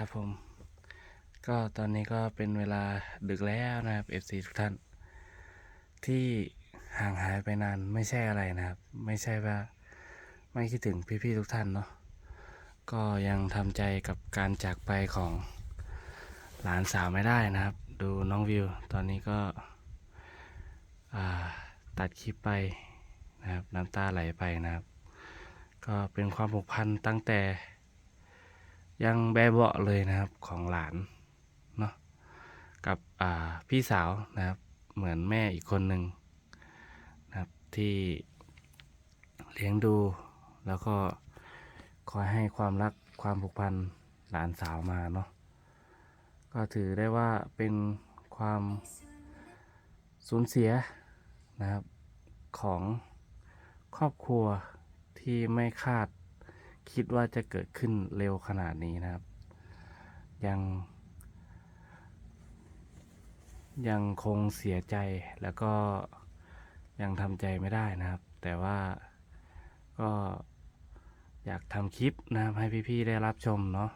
ครับผม ก็ตอนนี้ก็เป็นเวลาดึกแล้วนะครับ FC ทุกท่าน ที่ห่างหายไปนานไม่ใช่อะไรนะครับ ไม่ใช่ว่าไม่คิดถึงพี่ๆทุกท่านเนาะก็ยังทำใจกับการจากไปของหลานสาวไม่ได้นะครับ ดูน้องวิว ตอนนี้ก็ตัดคลิปไปนะครับน้ำตาไหลไปนะครับ ก็เป็นความผูกพันตั้งแต่ ยังแบเบาะเลยนะครับของหลานเนาะกับพี่สาวนะครับเหมือนแม่อีกคนหนึ่งนะครับที่เลี้ยงดูแล้วก็คอยให้ความรักความผูกพันหลานสาวมาเนาะก็ถือได้ว่าเป็นความสูญเสียนะครับของครอบครัวที่ไม่คาด คิดว่าจะเกิดขึ้นเร็วขนาดนี้นะครับ ยัง ยังคงเสียใจแล้วก็ยังทำใจไม่ได้นะครับ แต่ว่าก็อยากทำคลิปนะครับ ให้พี่ๆได้รับชมเนาะ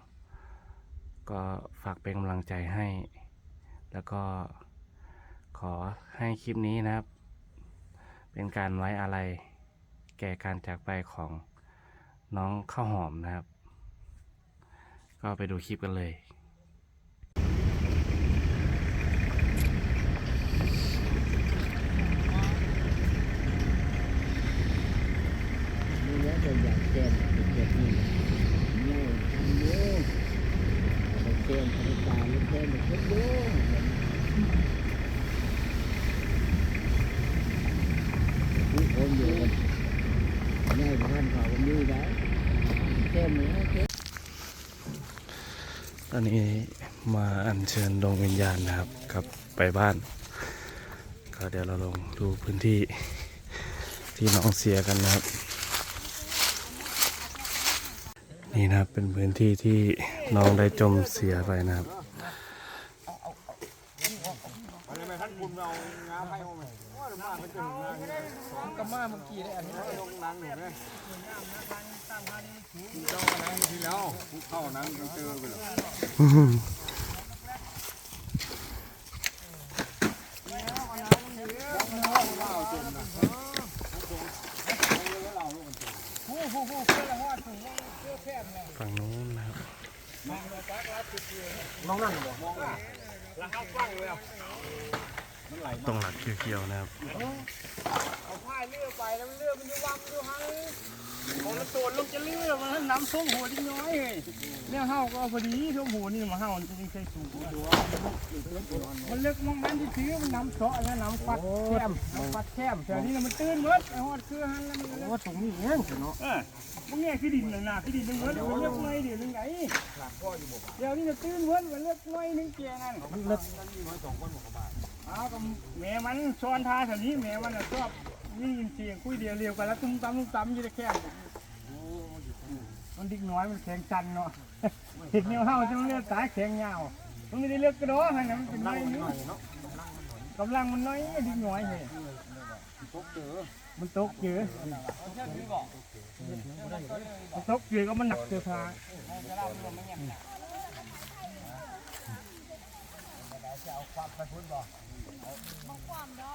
ก็ฝากเป็นกำลังใจให้ แล้วก็ขอให้คลิปนี้นะครับ เป็นการไว้อะไรแก่การจากไปของ น้องข้าวหอมนะครับ ก็ไปดูคลิปกันเลยนี่แล้วก็อยากแก้มเป็นแบบนี้เนี่ยทำเยอะเอาแก้มทำตาลูกแก้มเป็นคนเยอะผู้คนอยู่กันง่ายบ้านเขาวันนี้ได้ ตอนนี้มาอัญเชิญดวงวิญญาณนะครับกลับไปบ้าน ก็เดี๋ยวเราลงดูพื้นที่ที่น้องเสียกันนะครับ นี่นะครับเป็นพื้นที่ที่น้องได้จมเสียไปนะครับ ก็มาเมื่อกี้ได้อันนี้ลงนังหนูเนี่ยเจ้านังทีแล้วเข้านังเจอไปแล้วผู้ผู้ผู้เพื่อนละฮอดถึงเพื่อแพทย์ไงฝั่งนู้นนะครับน้องนั่นบอก ตรงหลักเขียวๆนะครับเอาผ้าเลื่อไปแล้วมันเลื่อมันจะวังดูฮังของละตัวลูกจะเลื่อมันน้ำส้มหัวดิ้งน้อยเลยเนี่ยเฮาก็พอดีส้มหัวนี่มาเฮามันจะยิ่งใส่สูงมันเลือกมองนั้นที่ถือมันน้ำเสาะแล้วน้ำฟัดแคมน้ำฟัดแคมแต่นี่มันตื้นเบิดไอ้ฮอดคือฮันแล้วมันว่าสูงนี่เองเนาะเออมึงเนี่ยคือดินเลยนะคือดินมันเบิดมันเลือกไงเดี๋ยวนึงไงเดี๋ยวนี้จะตื้นเบิดมันเลือกไงนึงเกียร์นั่นมันเลือกอ้า วก็แม่มันซ้อนท่าแถวนี้แม่มันน่ะชอบนี่ยินเสียงคุยเดียวเรียวกันแล้วตุ้มตั้มตุ้มตั้มอยี่ได้แค่มันดิกน้อยมันแข็งจันเนาะเห็ดเนียวเฮาจะมันเลือกสายแข็งยาวมันไม่ได้เลือกกระโดดให้นะมันเป็นน้อยนิดกำลังมันน้อยดิกน้อยเฮ้ยมันตกเยอะมันตกเยอะก็มันหนักเสือผ้า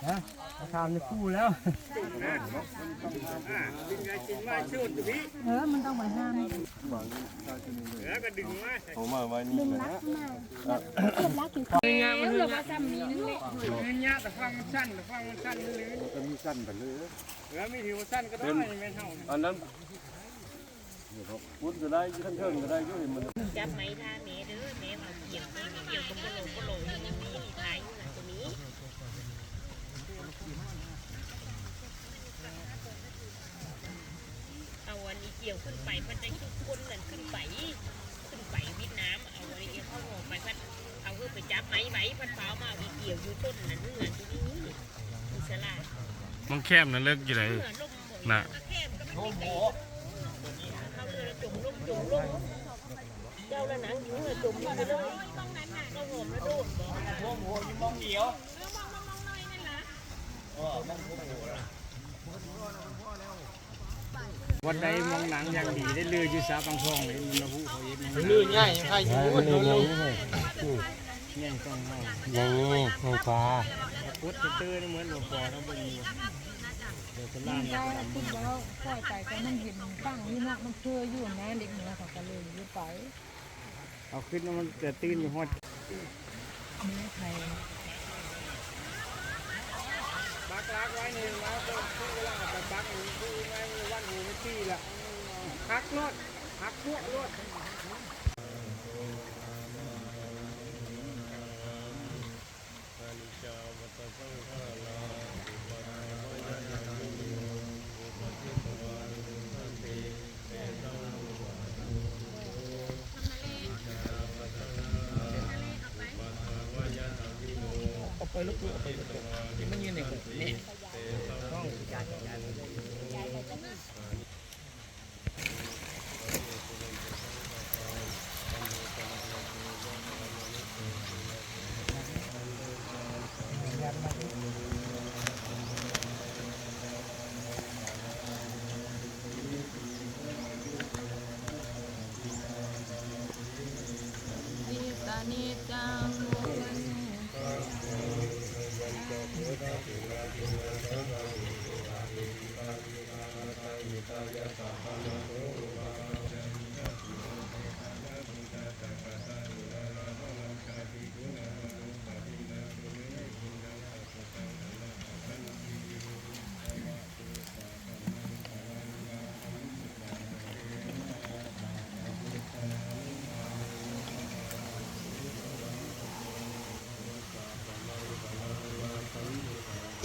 ฮะราความันคู่แล้วเออ มันต้องมาห้ามผมมาไว้นี่ดึงรักมากคนรักถึงเขาแล้วหรือว่าซ้ำนี้นึงเงินยากแต่ฟังมันสั้นแต่ฟังมันสั้นเลยก็มีสั้นไปเลยแล้วม่ถือว่าสั้นก็ได้ไม่เท่าอันนั้นพุทธก็ได้ท่านเทิงก็ได้ก็เห็นมันจับไม้ท่าเมเด้อเมมาเกี่ยวไม่เกี่ยวกับโปโลโปโลอย่างนี้มีท้ายอยู่นะตัวนี้เอา วันนี้เกี่ยวขึ้นไปมันได้ทุกคนนั่นขึ้นไป ขึ้นไปวิดน้ำเอาวันนี้เข้าหัวไปพัดเอาเพื่อไปจับไม้ไว้พัดเปล่ามาอีเกี่ยวอยู่ต้นนั่นเงื่อนตัวนี้อิสระมันแคบนะเลิกอยู่ไหนเงื่อนลมบ่อยน่ะก็แคบก็ไม่ได้ไกลเขาเลยจมลมจมลมเจ้าละหนังอยู่เลยจมลงไปเลยมองนั้นน่ะก็หอมแล้วโดดบอกเวั วันใดมองหนังอย่างดีได้เลืออยู่ซาบางทองเลยมันมาพูเขาเองลื่นง่ายใครอยู่มันเลยลื่นไงแง่งต้องเฮาอย่างนี้ไฟฟ้าพุทธเตือนเหมือนหลวงพ่อทั้งบนอยู่เดี๋ยวจะล่างได้คิดว่าปล่อยไปก็มันเห็นฟังนี่นะมันเชื่ออยู่นะเด็กเหนือเขาก็เลยอยู่ไปเอาขึ้นแล้วมันจะตื่นอยู่ฮอดแม่ไทย บักลักไว้นี่มาเพิ่มเวลาแบบักหนูคือไว้วันหูไม่ตีละหักรถหักพวกรถเริ่มน้อยแล้วครับจุ่มเปิดที่ก่อนหน้านี้เมื่อจะไม่โคตรเอา อร์ดำบุ้ง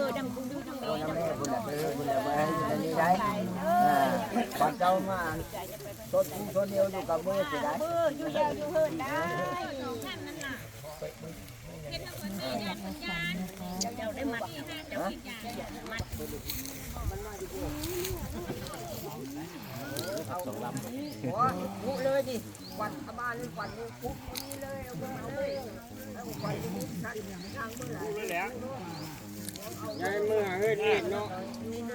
ดูดำโอ้ยแม่บุญละเด้อบุญละไว้ให้อยู่ในนี้ได้อ่าก่อนเจ้ามาต้นผู้ต้นเดียวอยู่กับมือสิได้เบออยู่ยาวอยู่เฮินได้เจ้าได้มัดเจ้ามัด โอ้ยพุเลยดิควันทบ้านนี่ควันนี่พุนี่เลยเอาไปเอาไปเอาควันนี่นั่นนั่งเมื่อไหร่แล้วยายมือหาเฮ็ดนี่เนาะอ่ามีร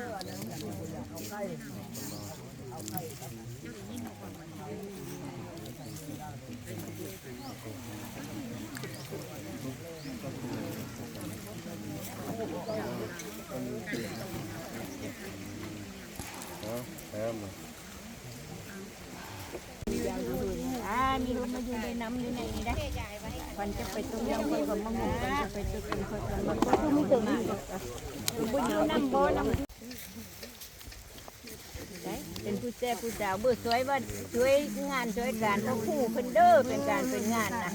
ถมาอยู่ในน้ำอยู่ในนี้ได้มันจะไปตุ้มยำคนกับมังงมันจะไปตุ้มคนกับมังงก็ไม่ถึงบุญอยู่น้ำบ่น้ำเป็นผู้แซ่ผู้สาวเบื่อสวยว่าช่วยงานช่วยการเขาคู่เพิ่นเด้อเป็นการเป็นงานนะ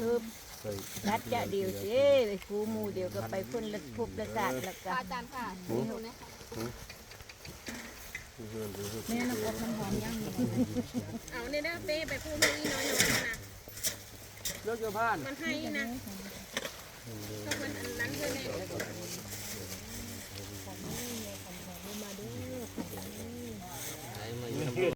คือ รัดจะเดียวสิไปคู่หมู่เดียวก็ไปเพิ่นละพบละศาสตร์ละกันอาจารย์ค่ะเอาเนี่ยนะเป้ไปพูดเรื่องนี้น้อยน้อยนะเลิกเกี่ยวพานมันให้นะก็มันอันนั้นเลยเนี่ย